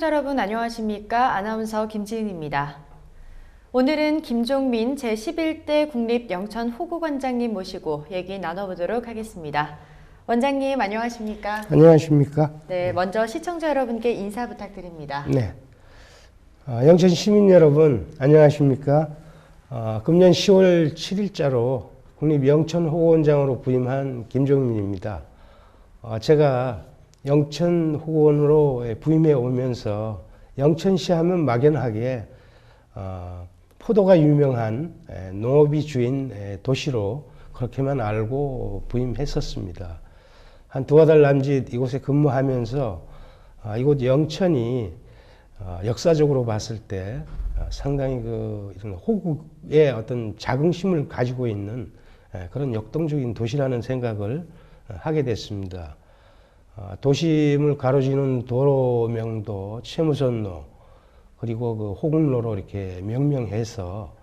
시청자 여러분 안녕하십니까? 아나운서 김지은입니다. 오늘은 김종민 제11대 국립 영천 호국원장님 모시고 얘기 나눠보도록 하겠습니다. 원장님 안녕하십니까? 안녕하십니까? 네, 먼저 시청자 여러분께 인사 부탁드립니다. 네. 어, 영천 시민 여러분, 안녕하십니까? 어, 금년 10월 7일자로 국립 영천호원장으로 부임한 김종민입니다. 어, 제가 영천호원으로 부임해 오면서 영천시 하면 막연하게 어, 포도가 유명한 에, 농업이 주인 에, 도시로 그렇게만 알고 부임했었습니다. 한 두어 달 남짓 이곳에 근무하면서 아, 이곳 영천이 어, 역사적으로 봤을 때 어, 상당히 그 이런 호국의 어떤 자긍심을 가지고 있는 에, 그런 역동적인 도시라는 생각을 어, 하게 됐습니다. 어, 도심을 가로지는 도로명도 최무선로 그리고 그 호국로로 이렇게 명명해서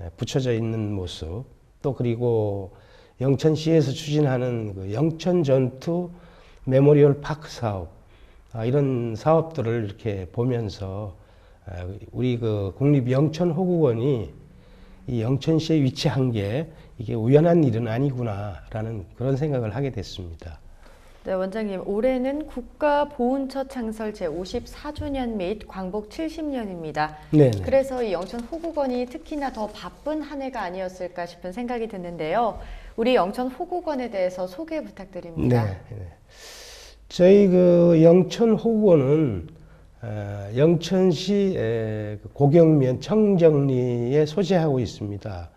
에, 붙여져 있는 모습 또 그리고 영천시에서 추진하는 그 영천 전투 메모리얼 파크 사업 아, 이런 사업들을 이렇게 보면서 아, 우리 그 국립 영천 호국원이 이 영천시에 위치한 게 이게 우연한 일은 아니구나라는 그런 생각을 하게 됐습니다. 네, 원장님 올해는 국가보훈처 창설 제54주년 및 광복 70년입니다. 네. 그래서 이 영천 호국원이 특히나 더 바쁜 한 해가 아니었을까 싶은 생각이 드는데요. 우리 영천 호국원에 대해서 소개 부탁드립니다. 네. 네. 저희 그 영천 호국원은 어, 영천시 에, 그 고경면 청정리에 소재하고 있습니다.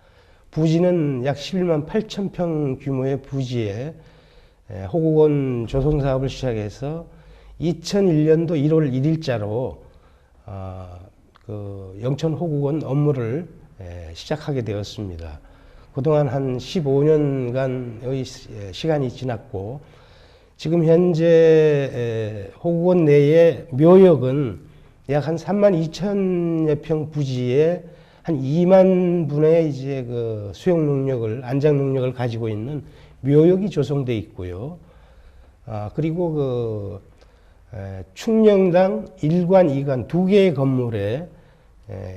부지는 약 11만 8천 평 규모의 부지에 에, 호국원 조성 사업을 시작해서 2001년도 1월 1일자로 어, 그 영천 호국원 업무를 에, 시작하게 되었습니다. 그동안 한 15년간의 시간이 지났고 지금 현재 에, 호국원 내의 묘역은 약 한 3만 2천여 평 부지에 한 2만 분의 이제 그 수용 능력을 안장 능력을 가지고 있는 묘역이 조성돼 있고요. 아 그리고 그 에, 충령당 1관, 2관 두 개의 건물에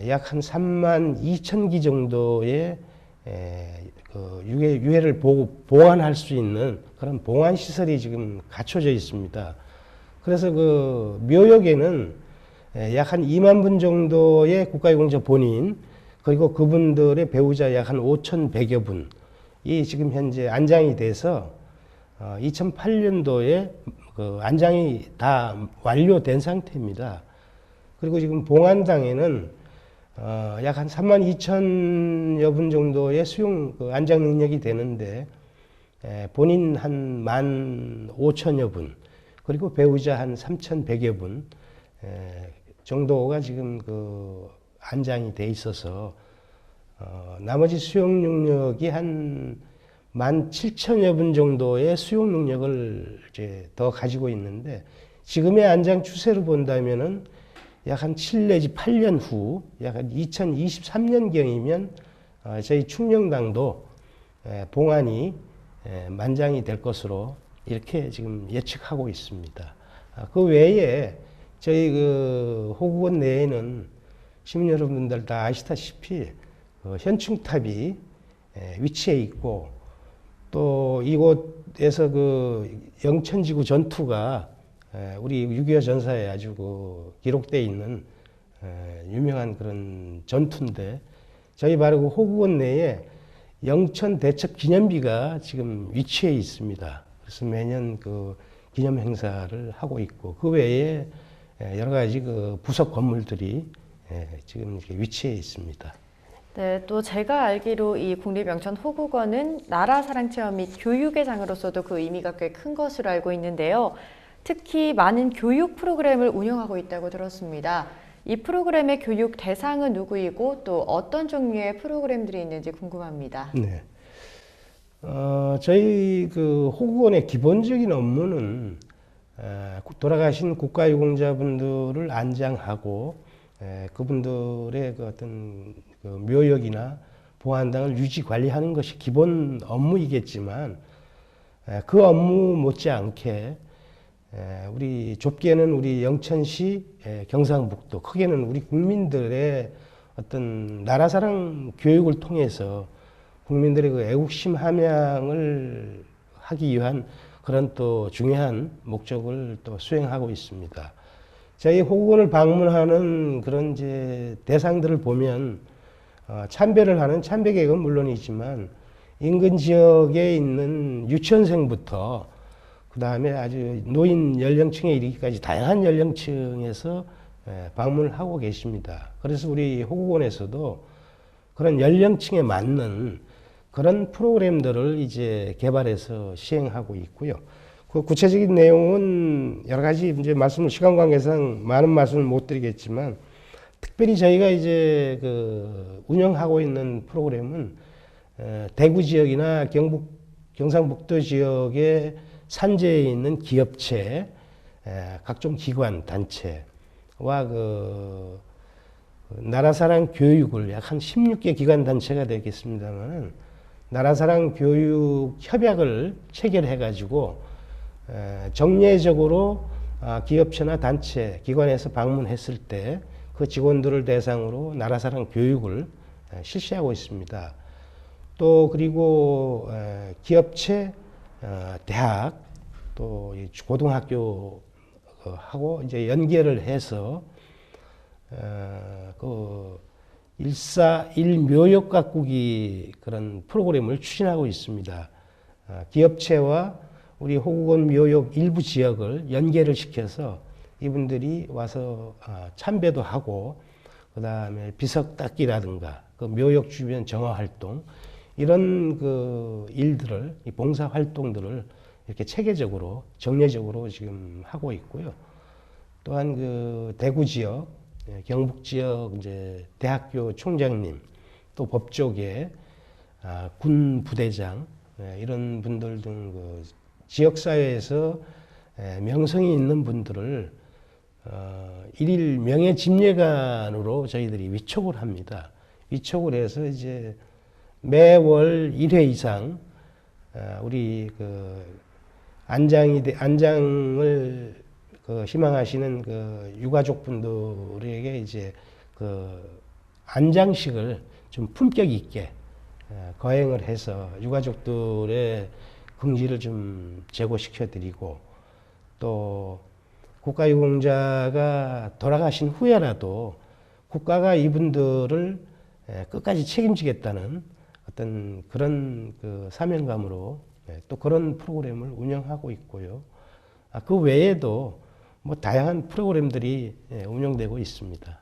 약 한 3만 2천 기 정도의 에, 그 유해, 유해를 보, 보관할 수 있는 그런 보관 시설이 지금 갖춰져 있습니다. 그래서 그 묘역에는 약 한 2만 분 정도의 국가유공자 본인 그리고 그분들의 배우자 약 한 5,100여 분 이 지금 현재 안장이 돼서 2008년도에 그 안장이 다 완료된 상태입니다. 그리고 지금 봉안당에는 어, 약 한 3만 2천여 분 정도의 수용 그 안장 능력이 되는데 에, 본인 한만 5천여 분 그리고 배우자 한 3,100여 분 에, 정도가 지금 그 안장이 돼 있어서 어, 나머지 수용 능력이 한만 7천여 분 정도의 수용 능력을 이제 더 가지고 있는데 지금의 안장 추세로 본다면은 약 한 7 내지 8년 후, 약 한 2023년경이면 어, 저희 충령당도 에, 봉안이 에, 만장이 될 것으로 이렇게 지금 예측하고 있습니다. 아, 그 외에 저희 그 호국원 내에는 시민 여러분들 다 아시다시피 그 현충탑이 에, 위치해 있고 또 이곳에서 그 영천지구 전투가 에, 우리 6.25 전사에 아주 그 기록되어 있는 에, 유명한 그런 전투인데 저희 바로 그 호국원 내에 영천 대첩 기념비가 지금 위치해 있습니다. 그래서 매년 그 기념 행사를 하고 있고 그 외에 에, 여러 가지 그 부속 건물들이 에, 지금 이렇게 위치해 있습니다. 네, 또 제가 알기로 이 국립영천 호국원은 나라 사랑 체험 및 교육의 장으로서도 그 의미가 꽤 큰 것으로 알고 있는데요. 특히 많은 교육 프로그램을 운영하고 있다고 들었습니다. 이 프로그램의 교육 대상은 누구이고 또 어떤 종류의 프로그램들이 있는지 궁금합니다. 네. 어, 저희 그 호국원의 기본적인 업무는 에, 돌아가신 국가유공자분들을 안장하고 에, 그분들의 그 어떤 그 묘역이나 보안당을 유지 관리하는 것이 기본 업무이겠지만 에, 그 업무 못지않게 에, 우리 좁게는 우리 영천시, 에, 경상북도, 크게는 우리 국민들의 어떤 나라 사랑 교육을 통해서 국민들의 그 애국심 함양을 하기 위한 그런 또 중요한 목적을 또 수행하고 있습니다. 저희 호국원을 방문하는 그런 이제 대상들을 보면 어, 참배를 하는 참배객은 물론이지만 인근 지역에 있는 유치원생부터 그 다음에 아주 노인 연령층에 이르기까지 다양한 연령층에서 예, 방문을 하고 계십니다. 그래서 우리 호국원에서도 그런 연령층에 맞는 그런 프로그램들을 이제 개발해서 시행하고 있고요. 그 구체적인 내용은 여러 가지 이제 말씀을 시간 관계상 많은 말씀을 못 드리겠지만 특별히 저희가 이제 그 운영하고 있는 프로그램은 에, 대구 지역이나 경북 경상북도 지역의 산재에 있는 기업체, 에, 각종 기관 단체와 그 나라사랑 교육을 약 한 16개 기관 단체가 되겠습니다만은 나라사랑 교육 협약을 체결해 가지고 정례적으로 아, 기업체나 단체 기관에서 방문했을 때 그 직원들을 대상으로 나라사랑 교육을 에, 실시하고 있습니다. 또 그리고 에, 기업체, 어, 대학 또이 고등학교 어, 하고 이제 연계를 해서 어, 그 일사 일묘역 가꾸기 그런 프로그램을 추진하고 있습니다. 어, 기업체와 우리 호국원 묘역 일부 지역을 연계를 시켜서 이분들이 와서 아, 참배도 하고 그 다음에 비석 닦기라든가 그 묘역 주변 정화 활동 이런 그 일들을 이 봉사 활동들을 이렇게 체계적으로 정례적으로 지금 하고 있고요. 또한 그 대구 지역, 예, 경북 지역 이제 대학교 총장님, 또 법조계, 아, 군 부대장 예, 이런 분들 등그 지역 사회에서 예, 명성이 있는 분들을 어, 일일 명예 집례관으로 저희들이 위촉을 합니다. 위촉을 해서 이제 매월 1회 이상 어, 우리 그 안장이 돼- 안장을 그 희망하시는 그 유가족 분들에게 이제 그 안장식을 좀 품격 있게 어, 거행을 해서 유가족들의 긍지를 좀 제고시켜 드리고 또 국가유공자가 돌아가신 후에라도 국가가 이분들을 에, 끝까지 책임지겠다는 어떤 그런 그 사명감으로 예, 또 그런 프로그램을 운영하고 있고요. 아, 그 외에도 뭐 다양한 프로그램들이 예, 운영되고 있습니다.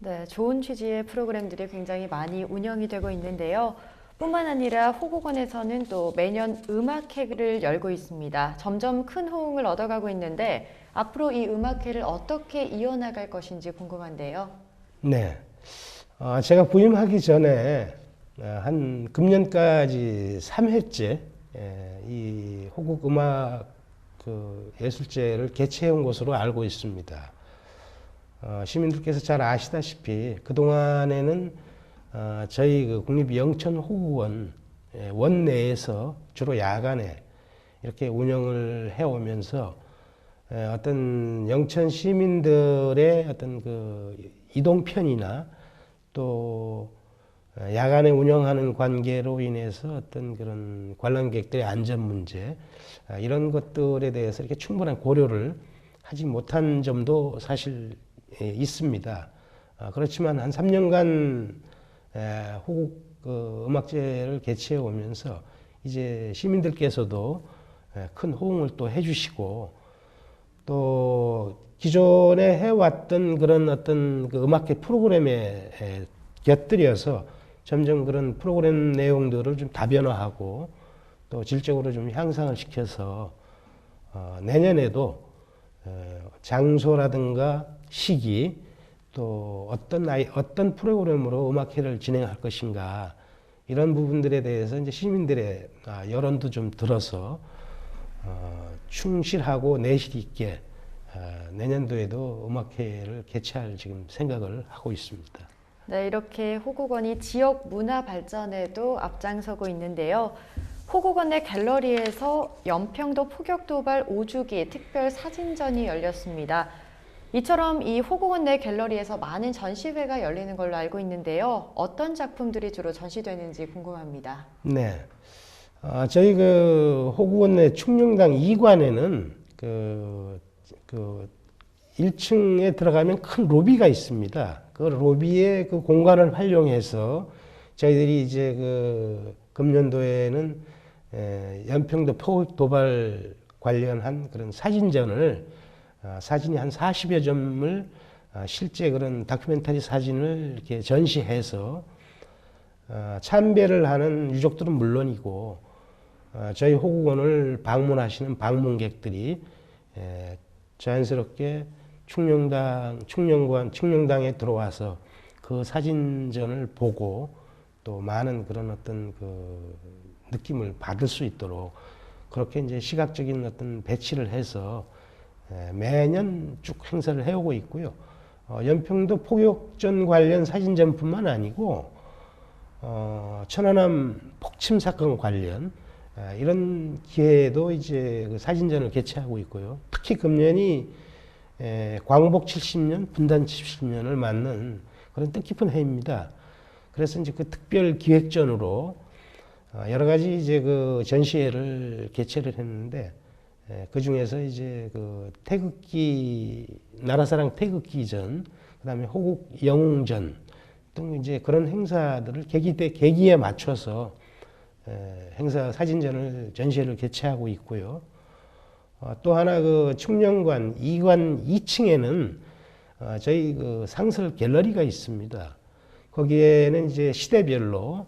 네, 좋은 취지의 프로그램들이 굉장히 많이 운영이 되고 있는데요. 뿐만 아니라 호국원에서는 또 매년 음악회를 열고 있습니다. 점점 큰 호응을 얻어가고 있는데 앞으로 이 음악회를 어떻게 이어나갈 것인지 궁금한데요. 네. 어, 제가 부임하기 전에 어, 한 금년까지 3회째 예, 이 호국 음악 그 예술제를 개최해온 것으로 알고 있습니다. 어, 시민들께서 잘 아시다시피 그동안에는 어, 저희 그 국립 영천호국원 예, 원내에서 주로 야간에 이렇게 운영을 해오면서 에, 어떤 영천 시민들의 어떤 그 이동편이나 또 에, 야간에 운영하는 관계로 인해서 어떤 그런 관람객들의 안전 문제 아, 이런 것들에 대해서 이렇게 충분한 고려를 하지 못한 점도 사실 에, 있습니다. 아, 그렇지만 한 3년간 에, 호국 그 음악제를 개최해 오면서 이제 시민들께서도 에, 큰 호응을 또 해주시고 또 기존에 해왔던 그런 어떤 그 음악회 프로그램에 에, 곁들여서 점점 그런 프로그램 내용들을 좀 다변화하고 또 질적으로 좀 향상을 시켜서 어, 내년에도 어, 장소라든가 시기 또 어떤 아이, 어떤 프로그램으로 음악회를 진행할 것인가 이런 부분들에 대해서 이제 시민들의 아, 여론도 좀 들어서 어, 충실하고 내실 있게 어, 내년도에도 음악회를 개최할 지금 생각을 하고 있습니다. 네, 이렇게 호국원이 지역 문화 발전에도 앞장서고 있는데요. 호국원 내 갤러리에서 연평도 포격 도발 5주기 특별 사진전이 열렸습니다. 이처럼 이 호국원 내 갤러리에서 많은 전시회가 열리는 걸로 알고 있는데요. 어떤 작품들이 주로 전시되는지 궁금합니다. 네. 아, 저희 그 호구원 내 충령당 2관에는 그, 그 1층에 들어가면 큰 로비가 있습니다. 그 로비의 그 공간을 활용해서 저희들이 이제 그 금년도에는 에, 연평도 포격 도발 관련한 그런 사진전을 아, 사진이 한 40여 점을 아, 실제 그런 다큐멘터리 사진을 이렇게 전시해서 어, 참배를 하는 유족들은 물론이고 어, 저희 호국원을 방문하시는 방문객들이 에, 자연스럽게 충령당 충령관 충령당에 들어와서 그 사진전을 보고 또 많은 그런 어떤 그 느낌을 받을 수 있도록 그렇게 이제 시각적인 어떤 배치를 해서 에, 매년 쭉 행사를 해오고 있고요. 어, 연평도 포격전 관련 사진전뿐만 아니고 어, 천안함 폭침 사건 관련 아, 이런 기회에도 이제 그 사진전을 개최하고 있고요. 특히 금년이 에, 광복 70년, 분단 70년을 맞는 그런 뜻깊은 해입니다. 그래서 이제 그 특별 기획전으로 어, 여러 가지 이제 그 전시회를 개최를 했는데 그 중에서 이제 그 태극기 나라사랑 태극기전, 그다음에 호국 영웅전 등 이제 그런 행사들을 계기 때 계기에 맞춰서 에, 행사 사진전을 전시회를 개최하고 있고요. 어, 또 하나 그 충령관 2관 2층에는 어, 저희 그 상설 갤러리가 있습니다. 거기에는 이제 시대별로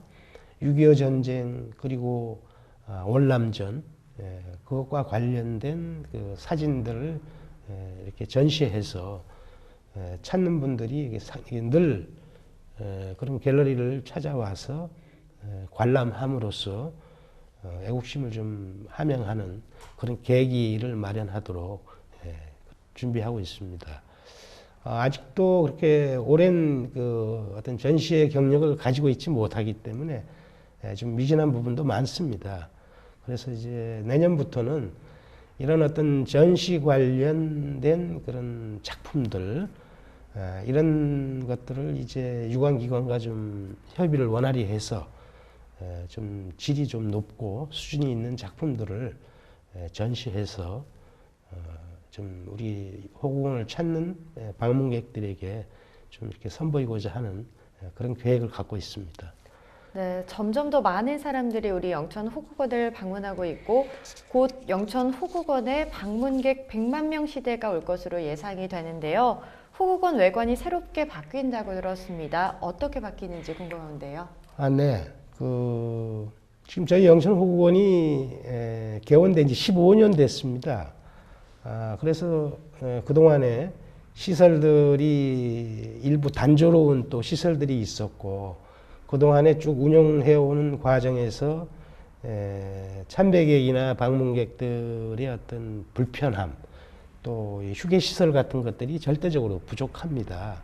6.25 전쟁 그리고 아, 월남전 예, 그것과 관련된 그 사진들을 예, 이렇게 전시해서 예, 찾는 분들이 늘 에, 그런 갤러리를 찾아와서 에, 관람함으로써 어, 애국심을 좀 함양하는 그런 계기를 마련하도록 에, 준비하고 있습니다. 어, 아직도 그렇게 오랜 그 어떤 전시의 경력을 가지고 있지 못하기 때문에 에, 좀 미진한 부분도 많습니다. 그래서 이제 내년부터는 이런 어떤 전시 관련된 그런 작품들 아, 이런 것들을 이제 유관기관과 좀 협의를 원활히 해서 에, 좀 질이 좀 높고 수준이 있는 작품들을 에, 전시해서 어, 좀 우리 호국원을 찾는 에, 방문객들에게 좀 이렇게 선보이고자 하는 에, 그런 계획을 갖고 있습니다. 네, 점점 더 많은 사람들이 우리 영천 호국원을 방문하고 있고 곧 영천 호국원에 방문객 100만 명 시대가 올 것으로 예상이 되는데요. 호국원 외관이 새롭게 바뀐다고 들었습니다. 어떻게 바뀌는지 궁금한데요. 아, 네. 그, 지금 저희 영천 호국원이 에, 개원된 지 15년 됐습니다. 아, 그래서 에, 그동안에 시설들이 일부 단조로운 또 시설들이 있었고, 그동안에 쭉 운영해오는 과정에서 에, 참배객이나 방문객들의 어떤 불편함, 또이 휴게시설 같은 것들이 절대적으로 부족합니다.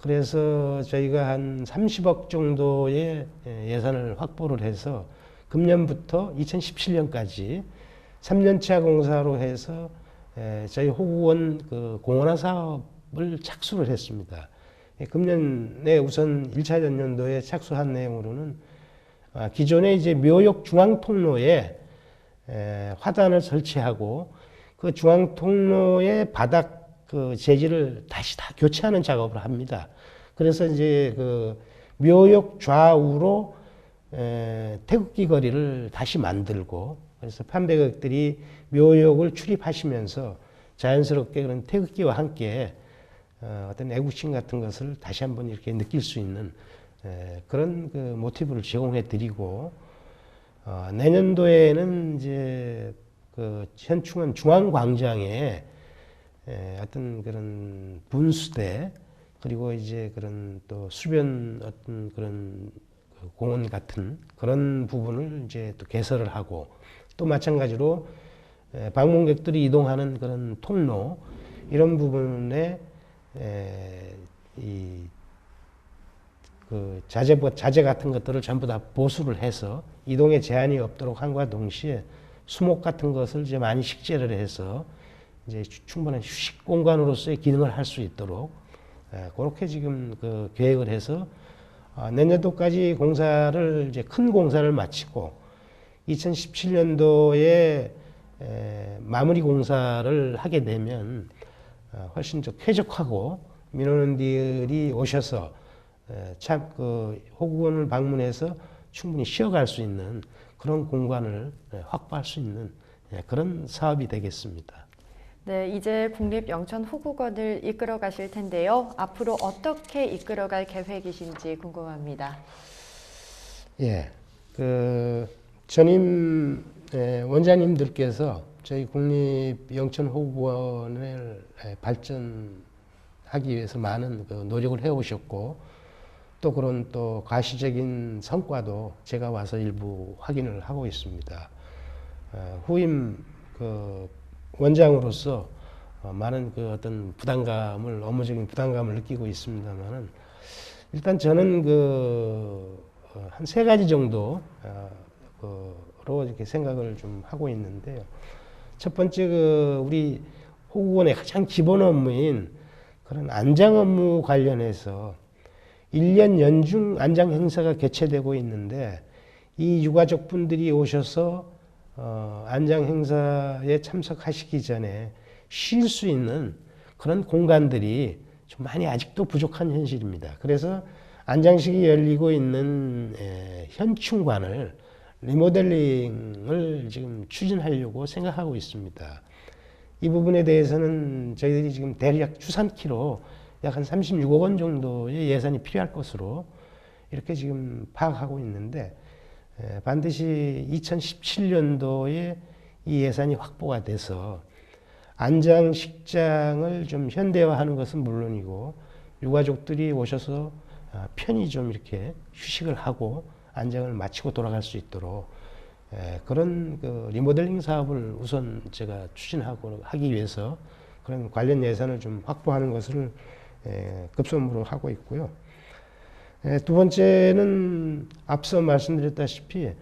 그래서 저희가 한 30억 정도의 예, 예산을 확보를 해서 금년부터 2017년까지 3년차 공사로 해서 에, 저희 호구원 그 공원화 사업을 착수를 했습니다. 예, 금년에 우선 1차 연년도에 착수한 내용으로는 아, 기존에 이제 묘역 중앙 통로에 에, 화단을 설치하고 그 중앙 통로의 바닥 그 재질을 다시 다 교체하는 작업을 합니다. 그래서 이제 그 묘역 좌우로 에, 태극기 거리를 다시 만들고 그래서 판매객들이 묘역을 출입하시면서 자연스럽게 그런 태극기와 함께 어, 어떤 애국심 같은 것을 다시 한번 이렇게 느낄 수 있는 에, 그런 그 모티브를 제공해 드리고 어, 내년도에는 이제 그 현충원 중앙광장에 에, 어떤 그런 분수대 그리고 이제 그런 또 수변 어떤 그런 그 공원 같은 그런 부분을 이제 또 개설을 하고 또 마찬가지로 에, 방문객들이 이동하는 그런 통로 이런 부분에 에, 이 그 자재 자재 같은 것들을 전부 다 보수를 해서 이동에 제한이 없도록 한과 동시에 수목 같은 것을 이제 많이 식재를 해서 이제 추- 충분한 휴식 공간으로서의 기능을 할 수 있도록 예, 그렇게 지금 그 계획을 해서 아, 내년도까지 공사를 이제 큰 공사를 마치고 2017년도에 마무리 공사를 하게 되면 어, 훨씬 더 쾌적하고 민원인들이 오셔서 참 그 호구원을 방문해서 충분히 쉬어갈 수 있는 그런 공간을 예, 확보할 수 있는 예, 그런 사업이 되겠습니다. 네, 이제 국립 영천 호국원을 이끌어 가실 텐데요. 앞으로 어떻게 이끌어 갈 계획이신지 궁금합니다. 예, 그 전임 예, 원장님들께서 저희 국립 영천 호구원을 예, 발전하기 위해서 많은 그 노력을 해오셨고 또 그런 또 가시적인 성과도 제가 와서 일부 확인을 하고 있습니다. 어, 후임 그 원장으로서 어, 많은 그 어떤 부담감을 업무적인 부담감을 느끼고 있습니다만은 일단 저는 그 한 세 가지 정도 어, 그로 이렇게 생각을 좀 하고 있는데요. 첫 번째 그 우리 호구원의 가장 기본 업무인 그런 안장 업무 관련해서 1년 연중 안장 행사가 개최되고 있는데 이 유가족 분들이 오셔서 어, 안장 행사에 참석하시기 전에 쉴 수 있는 그런 공간들이 좀 많이 아직도 부족한 현실입니다. 그래서 안장식이 열리고 있는 에, 현충관을 리모델링을 지금 추진하려고 생각하고 있습니다. 이 부분에 대해서는 저희들이 지금 대략 추산키로 약 한 36억 원 정도의 예산이 필요할 것으로 이렇게 지금 파악하고 있는데 에, 반드시 2017년도에 이 예산이 확보가 돼서 안장 식장을 좀 현대화하는 것은 물론이고 유가족들이 오셔서 아, 편히 좀 이렇게 휴식을 하고 안장을 마치고 돌아갈 수 있도록 에, 그런 그 리모델링 사업을 우선 제가 추진하고 하기 위해서 그런 관련 예산을 좀 확보하는 것을 에, 급선무로 하고 있고요. 에, 두 번째는 앞서 말씀드렸다시피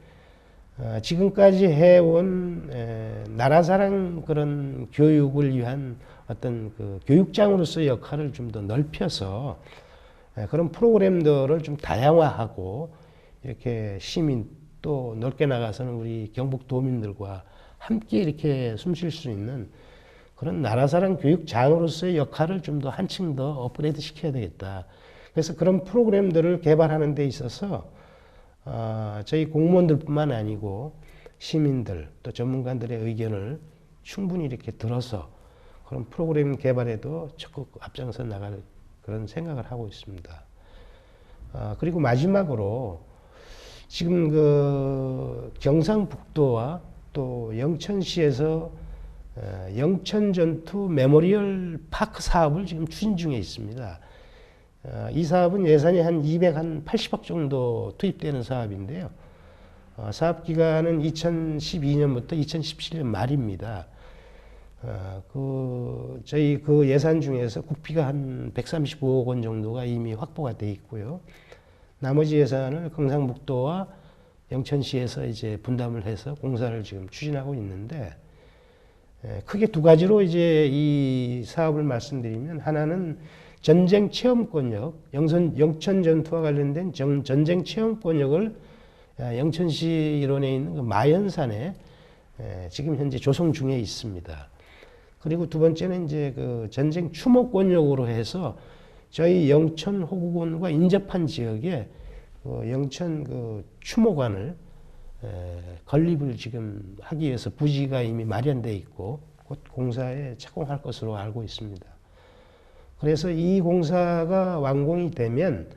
어, 지금까지 해온 에, 나라 사랑 그런 교육을 위한 어떤 그 교육장으로서의 역할을 좀 더 넓혀서 에, 그런 프로그램들을 좀 다양화하고 이렇게 시민 또 넓게 나가서는 우리 경북 도민들과 함께 이렇게 숨 쉴 수 있는 그런 나라사랑 교육장으로서의 역할을 좀 더 한층 더 업그레이드 시켜야 되겠다. 그래서 그런 프로그램들을 개발하는 데 있어서 어, 저희 공무원들뿐만 아니고 시민들 또 전문가들의 의견을 충분히 이렇게 들어서 그런 프로그램 개발에도 적극 앞장서 나갈 그런 생각을 하고 있습니다. 아, 그리고 마지막으로 지금 그 경상북도와 또 영천시에서 어, 영천 전투 메모리얼 파크 사업을 지금 추진 중에 있습니다. 어, 이 사업은 예산이 한 280억 정도 투입되는 사업인데요. 어, 사업 기간은 2012년부터 2017년 말입니다. 어, 그 저희 그 예산 중에서 국비가 한 135억 원 정도가 이미 확보가 돼 있고요. 나머지 예산을 경상북도와 영천시에서 이제 분담을 해서 공사를 지금 추진하고 있는데 에, 크게 두 가지로 이제 이 사업을 말씀드리면 하나는 전쟁 체험권역, 영선, 영천 전투와 관련된 정, 전쟁 체험권역을 아, 영천시 일원에 있는 그 마연산에 에, 지금 현재 조성 중에 있습니다. 그리고 두 번째는 이제 그 전쟁 추모권역으로 해서 저희 영천 호구군과 인접한 지역에 그 영천 그 추모관을 에, 건립을 지금 하기 위해서 부지가 이미 마련돼 있고 곧 공사에 착공할 것으로 알고 있습니다. 그래서 이 공사가 완공이 되면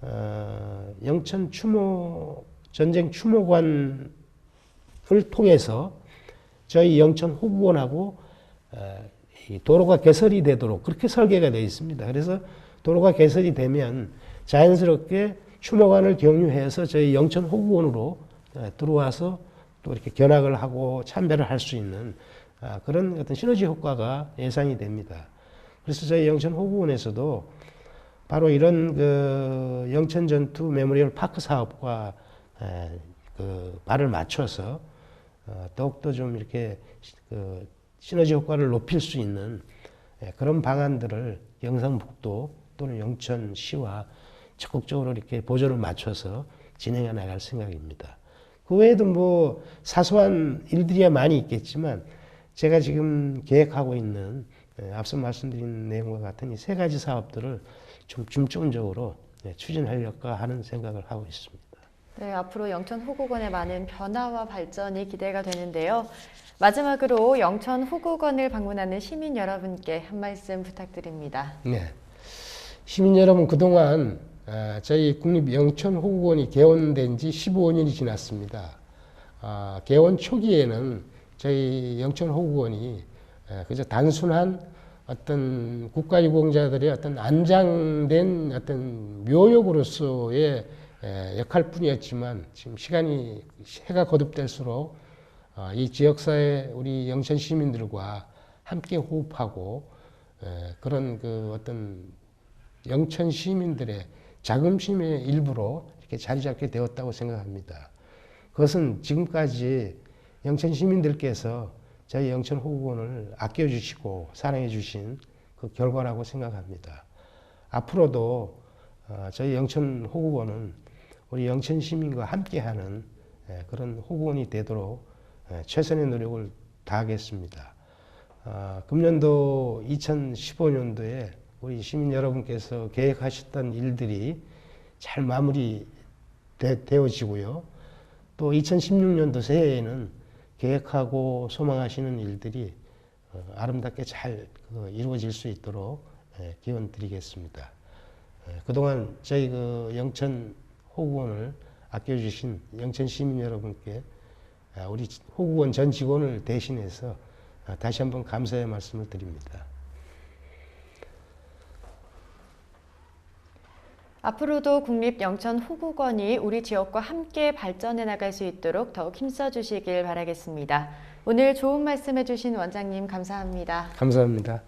어, 영천 추모 전쟁 추모관을 통해서 저희 영천 호구원하고 어, 이 도로가 개설이 되도록 그렇게 설계가 되어 있습니다. 그래서 도로가 개설이 되면 자연스럽게 추모관을 경유해서 저희 영천 호구원으로 어, 들어와서 또 이렇게 견학을 하고 참배를 할 수 있는 아, 그런 어떤 시너지 효과가 예상이 됩니다. 그래서 저희 영천 호구원에서도 바로 이런 그 영천 전투 메모리얼 파크 사업과 에, 그 발을 맞춰서 어, 더욱더 좀 이렇게 시- 그 시너지 효과를 높일 수 있는 예, 그런 방안들을 영상북도 또는 영천시와 적극적으로 이렇게 보조를 맞춰서 진행해 나갈 생각입니다. 그 외에도 뭐 사소한 일들이야 많이 있겠지만 제가 지금 계획하고 있는 예, 앞서 말씀드린 내용과 같은 이 세 가지 사업들을 좀 중점적으로 예, 추진하려고 하는 생각을 하고 있습니다. 네, 앞으로 영천 호국원의 많은 변화와 발전이 기대가 되는데요. 마지막으로 영천 호국원을 방문하는 시민 여러분께 한 말씀 부탁드립니다. 네. 시민 여러분 그동안 아, 저희 국립 영천 호국원이 개원된 지 15년이 지났습니다. 아, 개원 초기에는 저희 영천 호국원이 에, 그저 단순한 어떤 국가유공자들의 어떤 안장된 어떤 묘역으로서의 에, 역할 뿐이었지만 지금 시간이 해가 거듭될수록 어, 이 지역사회 우리 영천 시민들과 함께 호흡하고 에, 그런 그 어떤 영천 시민들의 자긍심의 일부로 이렇게 자리 잡게 되었다고 생각합니다. 그것은 지금까지 영천 시민들께서 저희 영천 호국원을 아껴주시고 사랑해주신 그 결과라고 생각합니다. 앞으로도 어, 저희 영천 호국원은 우리 영천 시민과 함께하는 예, 그런 호국원이 되도록 예, 최선의 노력을 다하겠습니다. 아, 금년도 2015년도에 우리 시민 여러분께서 계획하셨던 일들이 잘 마무리 되, 되어지고요. 또 2016년도 새해에는 계획하고 소망하시는 일들이 어, 아름답게 잘 그, 이루어질 수 있도록 예, 기원 드리겠습니다. 예, 그동안 저희 그 영천 호국원을 아껴주신 영천 시민 여러분께 아, 우리 호국원 전 직원을 대신해서 아, 다시 한번 감사의 말씀을 드립니다. 앞으로도 국립 영천호국원이 우리 지역과 함께 발전해 나갈 수 있도록 더욱 힘써 주시길 바라겠습니다. 오늘 좋은 말씀 해주신 원장님 감사합니다. 감사합니다.